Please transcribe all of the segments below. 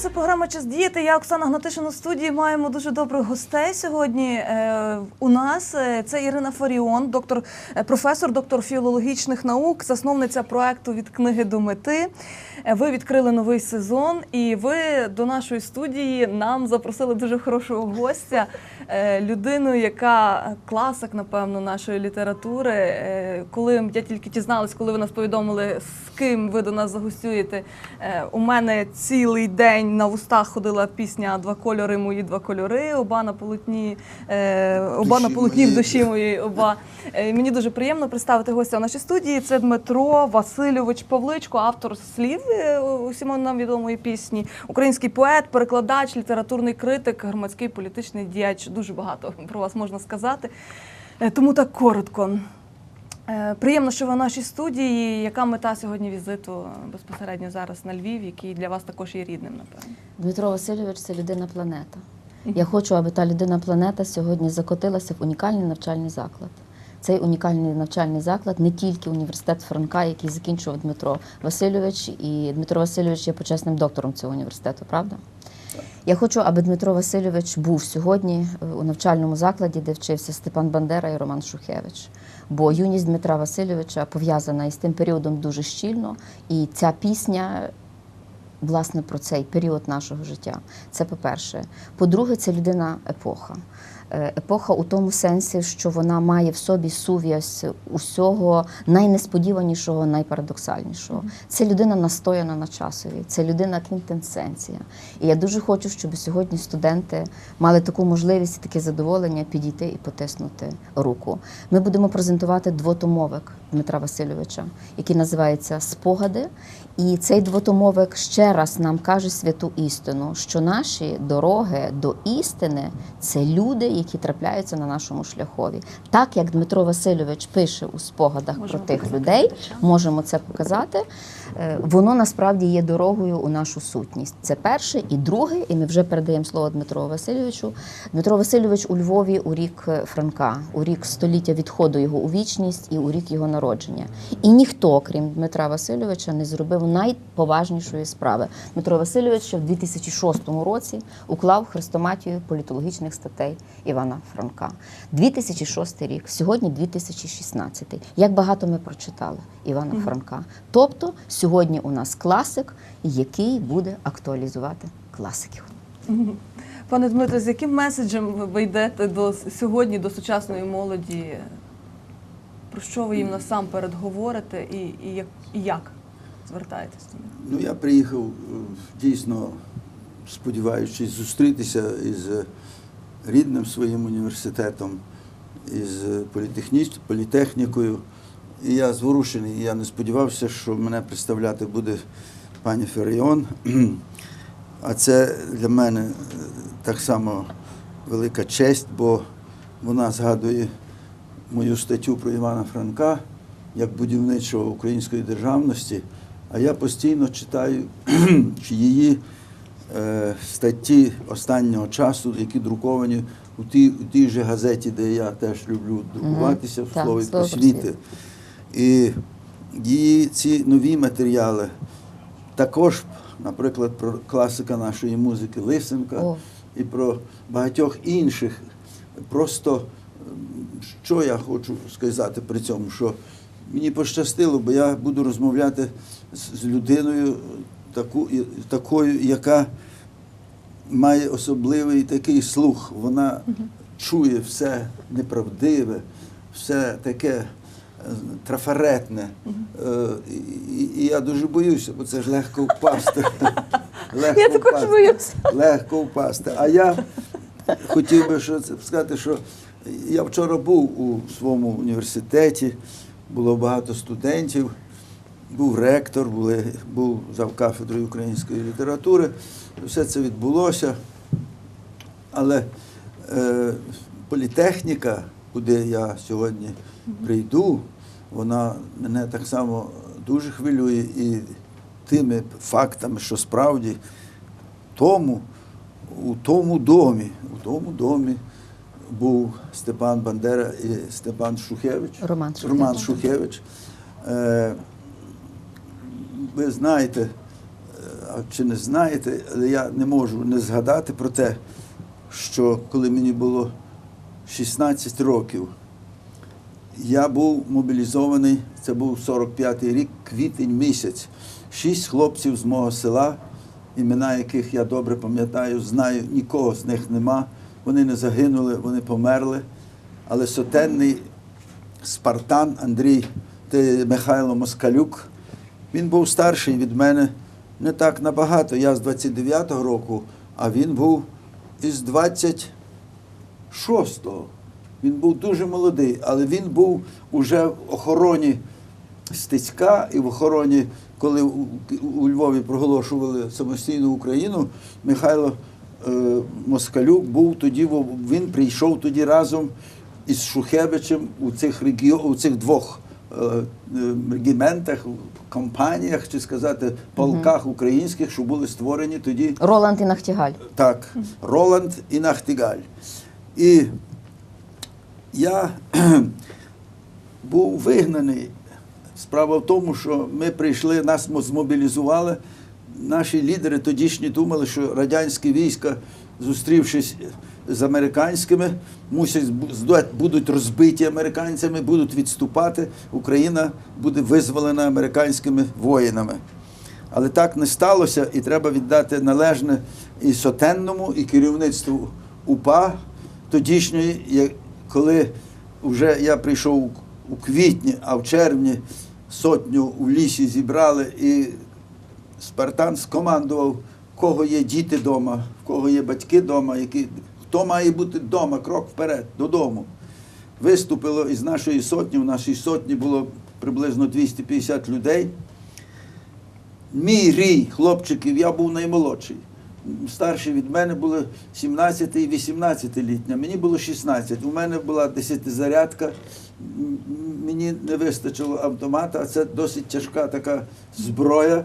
Це програма Час діяти. Я Оксана Гнатишин у студії. Маємо дуже добрих гостей сьогодні. Е, у нас Е, це Ірина Фаріон, доктор, е, професор, доктор філологічних наук, засновниця проекту від книги до мети. Е, Ви відкрили новий сезон, і ви до нашої студії нам запросили дуже хорошого гостя, е, людину, яка класик, напевно, нашої літератури. Е, Коли я тільки дізналась, коли ви нас повідомили, з ким ви до нас загостюєте. У мене цілий день на вустах ходила пісня Два кольори мої, два кольори. Оба на полотні, оба на полотні в душі моєї. Оба мені дуже приємно представити гостя у нашій студії. Це Дмитро Васильович Павличко, автор слів усіма нам відомої пісні, український поет, перекладач, літературний критик, громадський політичний діяч. Дуже багато про вас можна сказати. Е, Тому так коротко. Е, Приємно, що ви в нашій студії. Яка мета сьогодні візиту безпосередньо зараз на Львів, який для вас також є рідним, напевно? Дмитро Васильович це людина планета. Я хочу, аби та людина планета сьогодні закотилася в унікальний навчальний заклад. Цей унікальний навчальний заклад не тільки університет Франка, який закінчував Дмитро Васильович, і Дмитро Васильович є почесним доктором цього університету, правда? Я хочу, аби Дмитро Васильович був сьогодні е, у навчальному закладі, де вчився Степан Бандера і Роман Шухевич. Бо юність Дмитра Васильовича пов'язана із тим періодом дуже щільно, і ця пісня власне про цей період нашого життя. Це по-перше. По-друге, це людина епоха. Е, Епоха у тому сенсі, що вона має в собі сув'язь усього найнесподіванішого, найпарадоксальнішого. Це людина настояна на часові, це людина квінтенсенція. І я дуже хочу, щоб сьогодні студенти мали таку можливість і таке задоволення підійти і потиснути руку. Ми будемо презентувати двотомовик Дмитра Васильовича, який називається Спогади. І цей двотомовик ще раз нам каже святу істину, що наші дороги до істини це люди, які трапляються на нашому шляхові. Так як Дмитро Васильович пише у спогадах Можемо про тих людей, глядачам. можемо це показати. Е, Воно насправді є дорогою у нашу сутність. Це перше і друге, і ми вже передаємо слово Дмитру Васильовичу. Дмитро Васильович у Львові у рік е, Франка, у рік століття відходу його у вічність і у рік його народження. І ніхто, крім Дмитра Васильовича, не зробив найповажнішої справи. Дмитро Васильович ще в 2006 році уклав хрестоматію політологічних статей Івана Франка. 2006 рік, сьогодні 2016. Як багато ми прочитали Івана Франка. Тобто сьогодні у нас класик, який буде актуалізувати класиків. Пане Дмитро, з яким меседжем ви- йдете до сьогодні до сучасної молоді? Про що ви їм насамперед говорите і, і, як, і як звертаєтесь до них? Ну, я приїхав е, дійсно, сподіваючись зустрітися із рідним своїм університетом, із політехнікою. І я зворушений. Я не сподівався, що мене представляти буде пані Феріон. А це для мене е, так само велика честь, бо вона згадує мою статтю про Івана Франка як будівничого української державності. А я постійно читаю її статті останнього часу, які друковані у тій, у тій же газеті, де я теж люблю друкуватися в Так, слові «Слово просвіти. просвіти». І її ці нові матеріали також, наприклад, про класика нашої музики Лисенка О. і про багатьох інших. Просто що я хочу сказати при цьому, що мені пощастило, бо я буду розмовляти з людиною таку, такою, яка має особливий такий слух. Вона чує все неправдиве, все таке е, трафаретне. Е, І, і я дуже боюся, бо це ж легко впасти. Легко Я також впасти. боюся. Легко впасти. А я хотів би що сказати, що я вчора був у своєму університеті, було багато студентів, був ректор, були, був завкафедрою української літератури. Все це відбулося. Але е, політехніка, куди я сьогодні прийду, вона мене так само дуже хвилює і тими фактами, що справді тому, у тому домі, у тому домі був Степан Бандера і Степан Шухевич. Роман Шухевич. Роман Шухевич. Ви знаєте, е, чи не знаєте, але я не можу не згадати про те, що коли мені було 16 років, я був мобілізований, це був 45-й рік, квітень місяць. Шість хлопців з мого села, імена яких я добре пам'ятаю, знаю, нікого з них нема. Вони не загинули, вони померли. Але сотенний Спартан Андрій Михайло Москалюк, він був старший від мене не так набагато. Я з 29-го року, а він був із 26-го. Він був дуже молодий, але він був уже в охороні Стецька і в охороні, коли у, Львові проголошували самостійну Україну, Михайло е, Москалюк був тоді, він прийшов тоді разом із Шухевичем у цих регіо, у цих двох регіментах, компаніях, чи сказати, полках українських, що були створені тоді Роланд і Нахтігаль. так, Роланд і Нахтигаль. І я був вигнаний. Справа в тому, що ми прийшли, нас змобілізували. Наші лідери тодішні думали, що радянські війська, зустрівшись з американськими, мусять будуть розбиті американцями, будуть відступати. Україна буде визволена американськими воїнами. Але так не сталося, і треба віддати належне і сотенному, і керівництву УПА тодішньої, коли вже я прийшов у квітні, а в червні сотню в лісі зібрали, і Спартан скомандував, в кого є діти вдома, в кого є батьки вдома, які, хто має бути вдома, крок вперед, додому. Виступило із нашої сотні, в нашій сотні було приблизно 250 людей. Мій рій хлопчиків, я був наймолодший. Старші від мене були 17 і 18 літня. Мені було 16. У мене була десятизарядка. М- Мені не вистачило автомата, а це досить тяжка така зброя.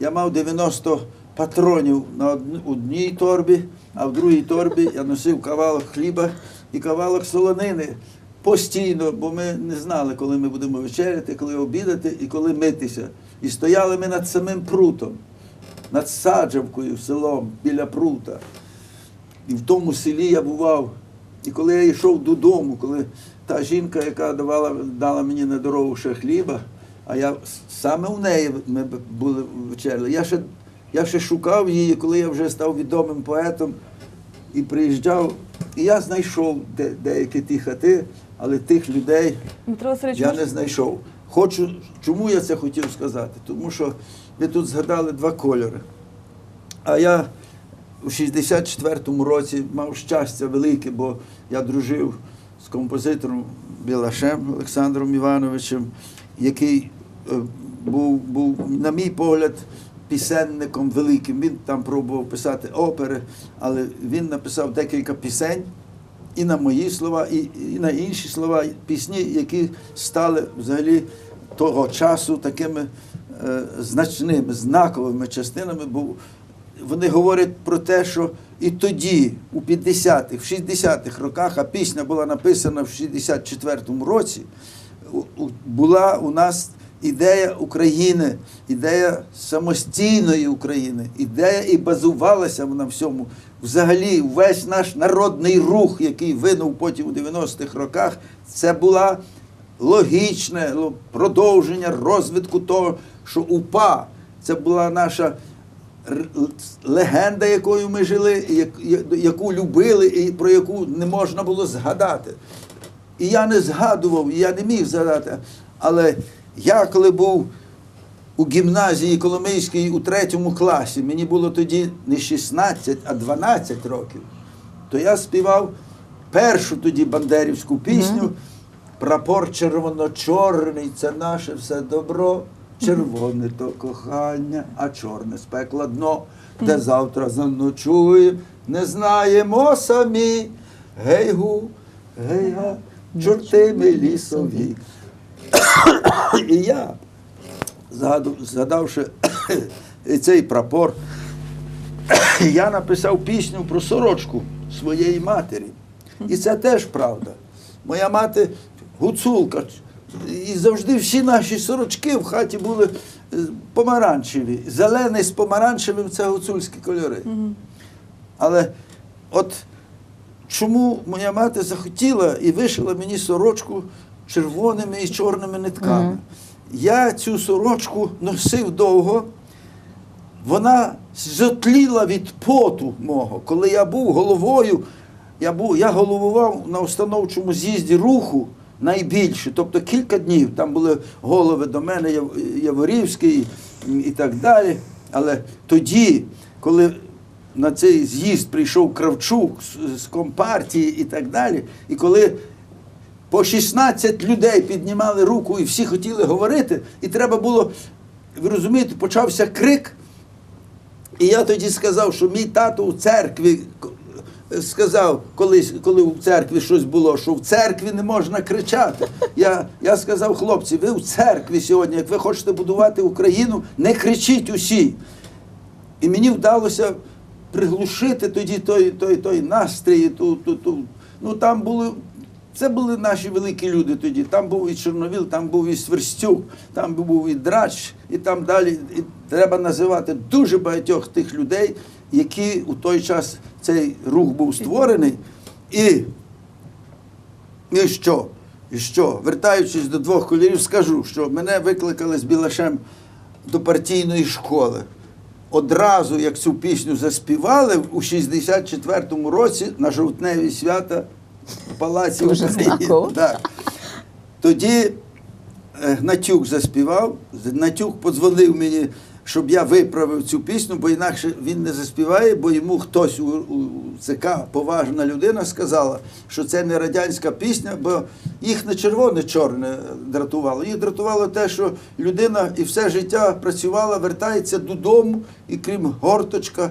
Я мав 90 патронів на одній торбі, а в другій торбі я носив кавалок хліба і кавалок солонини. Постійно, бо ми не знали, коли ми будемо вечеряти, коли обідати і коли митися. І стояли ми над самим прутом, над саджавкою селом біля прута. І в тому селі я бував. І коли я йшов додому, коли та жінка, яка давала, дала мені на дорогу ще хліба, а я саме у неї ми були вечеряли, я ще, я ще шукав її, коли я вже став відомим поетом і приїжджав, і я знайшов де, деякі ті хати, але тих людей Васильович, я не знайшов. Хочу, чому я це хотів сказати? Тому що ви тут згадали два кольори. А я у 64-му році мав щастя велике, бо я дружив з композитором Білашем Олександром Івановичем, який е, був, був, на мій погляд, пісенником великим. Він там пробував писати опери, але він написав декілька пісень і на мої слова, і, і на інші слова, пісні, які стали взагалі того часу такими е, значними, знаковими частинами, бо вони говорять про те, що і тоді, у 50-х, в 60-х роках, а пісня була написана в 64-му році, була у нас ідея України, ідея самостійної України, ідея і базувалася вона всьому. Взагалі, весь наш народний рух, який винув потім у 90-х роках, це була логічне продовження розвитку того, що УПА це була наша легенда, якою ми жили, яку любили, і про яку не можна було згадати. І я не згадував, і я не міг згадати. Але я, коли був у гімназії Коломийській у третьому класі, мені було тоді не 16, а 12 років, то я співав першу тоді бандерівську пісню Прапор червоно-чорний це наше все добро. Червоне то кохання, а чорне спекло дно, де завтра заночуєм, не знаємо самі. Гей-гу, гей-га, чорти ми лісові. І я, згадавши цей прапор, я написав пісню про сорочку своєї матері. І це теж правда. Моя мати гуцулка, І завжди всі наші сорочки в хаті були е, помаранчеві. Зелений з помаранчевим це гуцульські кольори. Але от чому моя мати захотіла і вишила мені сорочку червоними і чорними нитками. Мгм. Я цю сорочку носив довго. Вона зотліла від поту мого. Коли я був головою, я, був, я головував на установчому з'їзді руху найбільше, тобто кілька днів. Там були голови до мене, Яворівський і, і так далі. Але тоді, коли на цей з'їзд прийшов Кравчук з, з компартії і так далі, і коли по 16 людей піднімали руку і всі хотіли говорити, і треба було, ви розумієте, почався крик. І я тоді сказав, що мій тато у церкві сказав, колись, коли в церкві щось було, що в церкві не можна кричати. Я, я сказав, хлопці, ви в церкві сьогодні, як ви хочете будувати Україну, не кричіть усі. І мені вдалося приглушити тоді той, той, той настрій, ту, ту, ту. Ну там були. Це були наші великі люди тоді. Там був і Чорновіл, там був і Сверстюк, там був і Драч, і там далі. І треба називати дуже багатьох тих людей, які у той час цей рух був створений. І, і що? І що? Вертаючись до двох кольорів, скажу, що мене викликали з Білашем до партійної школи. Одразу, як цю пісню заспівали, у 64-му році на жовтневі свята в Палаці Дуже України. Так. Тоді е, Гнатюк заспівав, Гнатюк подзвонив мені, щоб я виправив цю пісню, бо інакше він не заспіває, бо йому хтось у, у ЦК, поважна людина, сказала, що це не радянська пісня, бо їх не червоне-чорне дратувало. Їх дратувало те, що людина і все життя працювала, вертається додому, і крім горточка,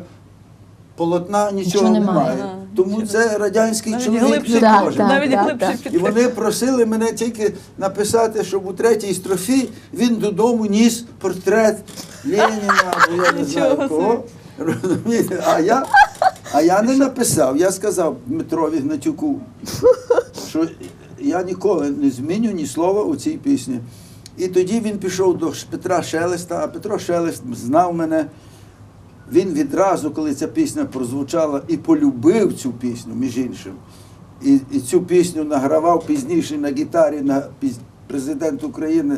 полотна нічого, Нічого немає. немає. Тому це радянський Навіть чоловік глибше, не Так, може. так, навіть так, глибше так. І вони просили мене тільки написати, щоб у третій строфі він додому ніс портрет Леніна, або я не знаю кого. Розумієте? А я, а я не написав. Я сказав Дмитрові Гнатюку, що я ніколи не зміню ні слова у цій пісні. І тоді він пішов до Петра Шелеста, а Петро Шелест знав мене. Він відразу, коли ця пісня прозвучала, і полюбив цю пісню, між іншим. І, і цю пісню награвав пізніше на гітарі на піз- президент України,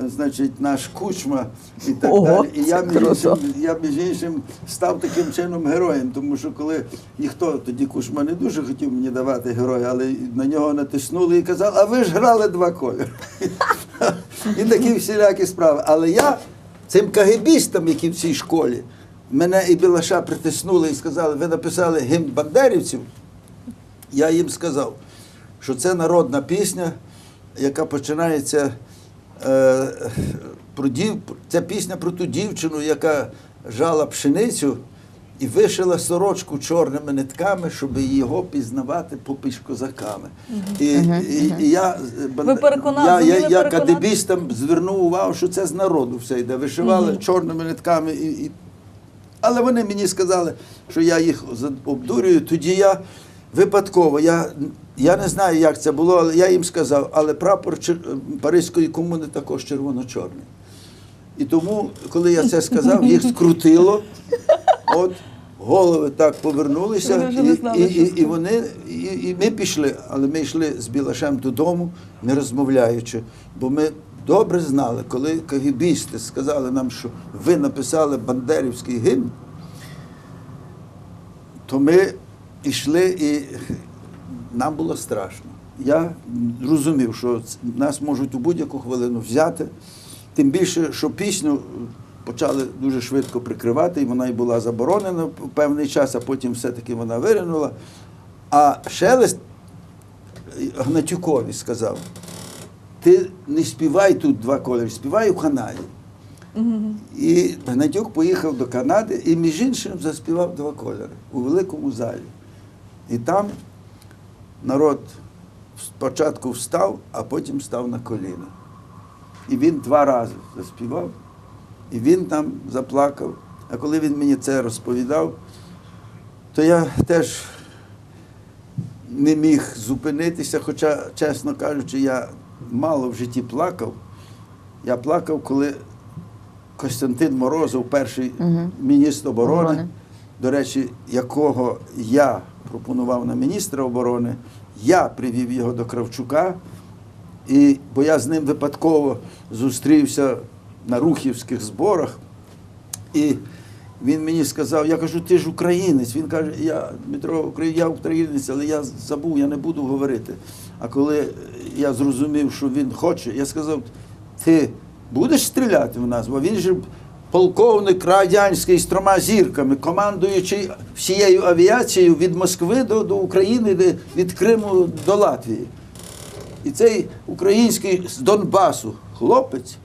е, значить, наш Кучма і так Ого, далі. І я між, іншим, я між іншим став таким чином героєм, тому що коли ніхто тоді Кучма не дуже хотів мені давати героя, але на нього натиснули і казали, а ви ж грали два кольори. І такі всілякі справи. Але я цим кагебістам, які в цій школі, мене і Білаша притиснули і сказали, ви написали гімн бандерівців. Я їм сказав, що це народна пісня, яка починається е, про дів, це пісня про ту дівчину, яка жала пшеницю і вишила сорочку чорними нитками, щоб його пізнавати попіж козаками. І, і, і я, Ви переконали- я, я, я кадебістам звернув увагу, що це з народу все йде. Вишивали чорними нитками і, і але вони мені сказали, що я їх обдурюю. Тоді я випадково, я, я не знаю, як це було, але я їм сказав, але прапор Чер- Паризької комуни також червоно-чорний. І тому, коли я це сказав, їх скрутило. От голови так повернулися, і, знали, і, і, і вони, і, і ми пішли, але ми йшли з Білашем додому, не розмовляючи, бо ми добре знали, коли кагібісти сказали нам, що ви написали Бандерівський гімн, то ми йшли і нам було страшно. Я розумів, що нас можуть у будь-яку хвилину взяти. Тим більше, що пісню почали дуже швидко прикривати, і вона й була заборонена в певний час, а потім все-таки вона виринула. А Шелест е, Гнатюкові сказав: ти не співай тут два кольори, співай у Канаді. І Гнатюк поїхав до Канади і, між іншим, заспівав два кольори у великому залі. І там народ спочатку встав, а потім став на коліна. І він два рази заспівав, і він там заплакав. А коли він мені це розповідав, то я теж не міг зупинитися, хоча, чесно кажучи, я мало в житті плакав. Я плакав, коли Костянтин Морозов, перший Мгм. міністр оборони, Оборони. до речі, якого я пропонував на міністра оборони, я привів його до Кравчука, і, бо я з ним випадково зустрівся на рухівських зборах. І він мені сказав, я кажу, ти ж українець. Він каже, я Дмитро, я українець, але я забув, я не буду говорити. А коли я зрозумів, що він хоче, я сказав, ти будеш стріляти в нас? Бо він же полковник радянський з трьома зірками, командуючий всією авіацією від Москви до, до України, від Криму до Латвії. І цей український з Донбасу хлопець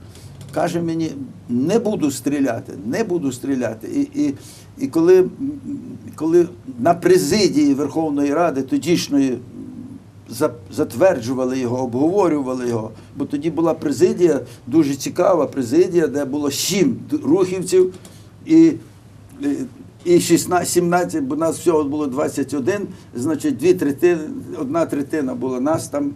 каже мені: не буду стріляти, не буду стріляти. І, і, і коли, коли на президії Верховної Ради тодішньої затверджували його, обговорювали його, бо тоді була президія, дуже цікава президія, де було сім рухівців і. і- і 16, 17, бо нас всього було 21, значить, дві третини, одна третина була нас там.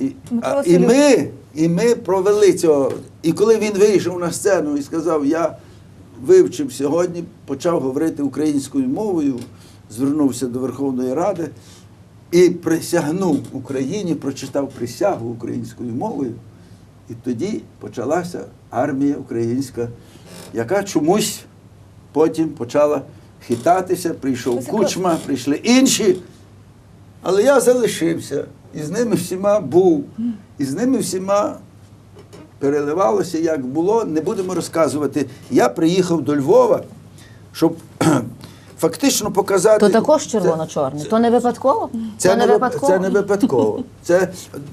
І, а, і ми, і ми провели цього. І коли він вийшов на сцену і сказав, я вивчив сьогодні, почав говорити українською мовою, звернувся до Верховної Ради і присягнув Україні, прочитав присягу українською мовою. І тоді почалася армія українська, яка чомусь потім почала хитатися, прийшов Кучма, прийшли інші. Але я залишився і з ними всіма був, і з ними всіма переливалося, як було. Не будемо розказувати. Я приїхав до Львова, щоб фактично показати. То також червоно-чорний. То не випадково? це, То не, випадково. це не випадково. Це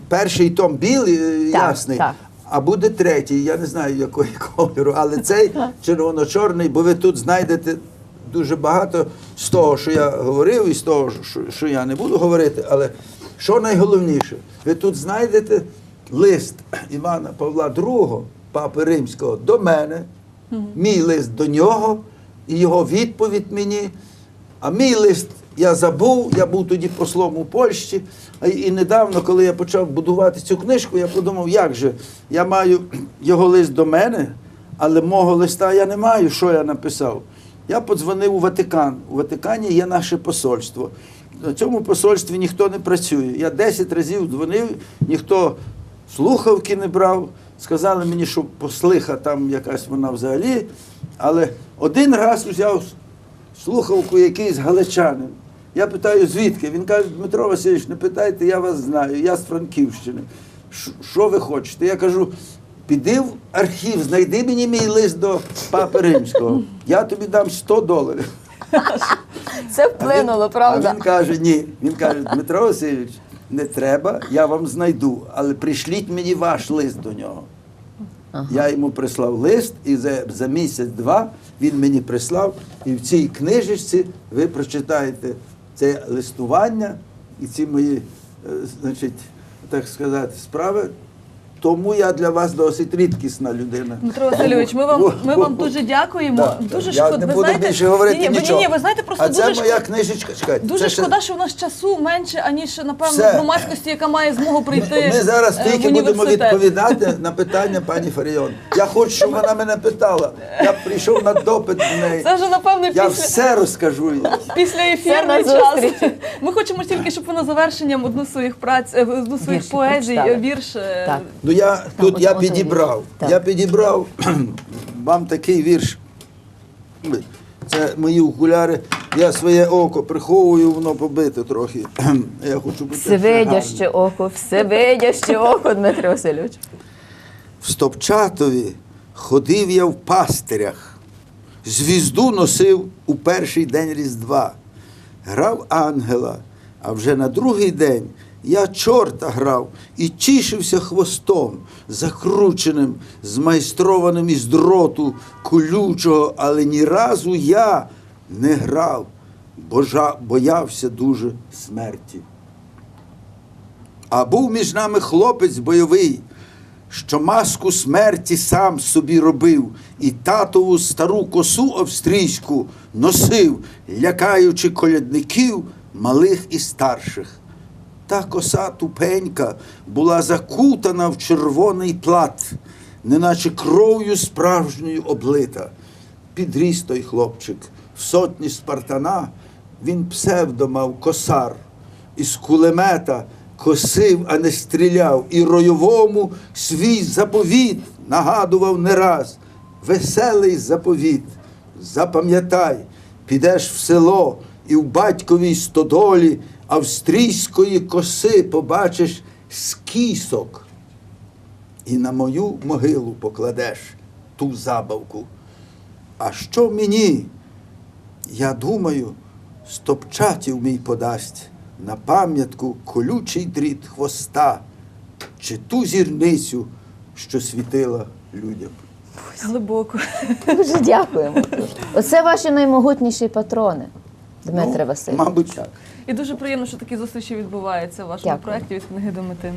перший том білий, е, Так, ясний, так. а буде третій, я не знаю якої кольору, але цей червоно-чорний, бо ви тут знайдете дуже багато з того, що я говорив, і з того, що, що я не буду говорити. Але що найголовніше, ви тут знайдете лист Івана Павла II, папи Римського, до мене, мій лист до нього, і його відповідь мені. А мій лист я забув, я був тоді послом у Польщі. І недавно, коли я почав будувати цю книжку, я подумав, як же, я маю його лист до мене, але мого листа я не маю, що я написав. Я подзвонив у Ватикан. У Ватикані є наше посольство. На цьому посольстві ніхто не працює. Я 10 разів дзвонив, ніхто слухавки не брав. Сказали мені, що послиха там якась вона взагалі. Але один раз взяв слухавку якийсь галичанин. Я питаю, звідки? Він каже, Дмитро Васильович, не питайте, я вас знаю, я з Франківщини. Що ви хочете? Я кажу, піди в архів, знайди мені мій лист до Папи Римського. Я тобі дам 100 доларів. Це А він- вплинуло, правда? А він каже, ні. Він каже, Дмитро Васильович, не треба, я вам знайду, але прийшліть мені ваш лист до нього. Я йому прислав лист, і за, за місяць-два він мені прислав. І в цій книжечці ви прочитаєте це листування і ці мої, е, значить, так сказати, справи. Тому я для вас досить рідкісна людина. Дмитро Васильович, ми вам ми вам дуже дякуємо. Так, дуже я шкода. не ви буду знаєте, більше говорити ні, ні, нічого. Ні, ні, ви знаєте, просто а дуже це моя книжечка. Чекайте, Дуже це ще- шкода, що в нас часу менше, аніж напевно Все. громадськості, яка має змогу прийти. Ми, зараз е, тільки будемо відповідати на питання пані Фаріон. Я хочу, щоб вона мене питала. Я прийшов на допит до неї. Це вже напевно Я все розкажу їй. після ефірний на час. Ми хочемо тільки, щоб ви на завершенням одну своїх праць, е, одну своїх поезій, е, вірш. Я тут я підібрав. Так. Я підібрав вам такий вірш. Це мої окуляри. Я своє око приховую, воно побите трохи. Я хочу бути Всевидяще око, всевидяще око, Дмитро Васильович. В Стопчатові ходив я в пастирях, звізду носив у перший день Різдва, грав ангела, а вже на другий день я чорта грав і тішився хвостом, закрученим, змайстрованим із дроту колючого, але ні разу я не грав, бо жа- боявся дуже смерті. А був між нами хлопець бойовий, що маску смерті сам собі робив, і татову стару косу австрійську носив, лякаючи колядників малих і старших. Та коса тупенька була закутана в червоний плат, неначе кров'ю справжньою облита. Підріс той хлопчик в сотні спартана, він псевдо мав косар, із кулемета косив, а не стріляв, і ройовому свій заповіт нагадував не раз. Веселий заповіт. Запам'ятай, підеш в село і в батьковій стодолі австрійської коси побачиш скісок. І на мою могилу покладеш ту забавку. А що мені? Я думаю, стопчатів мій подасть на пам'ятку колючий дріт хвоста чи ту зірницю, що світила людям. Глибоко. Дуже дякуємо. Оце ваші наймогутніші патрони, Дмитре Ну, Васильович. Мабуть, так. І дуже приємно, що такі зустрічі відбуваються в вашому Дякую. проєкті від книги до мети.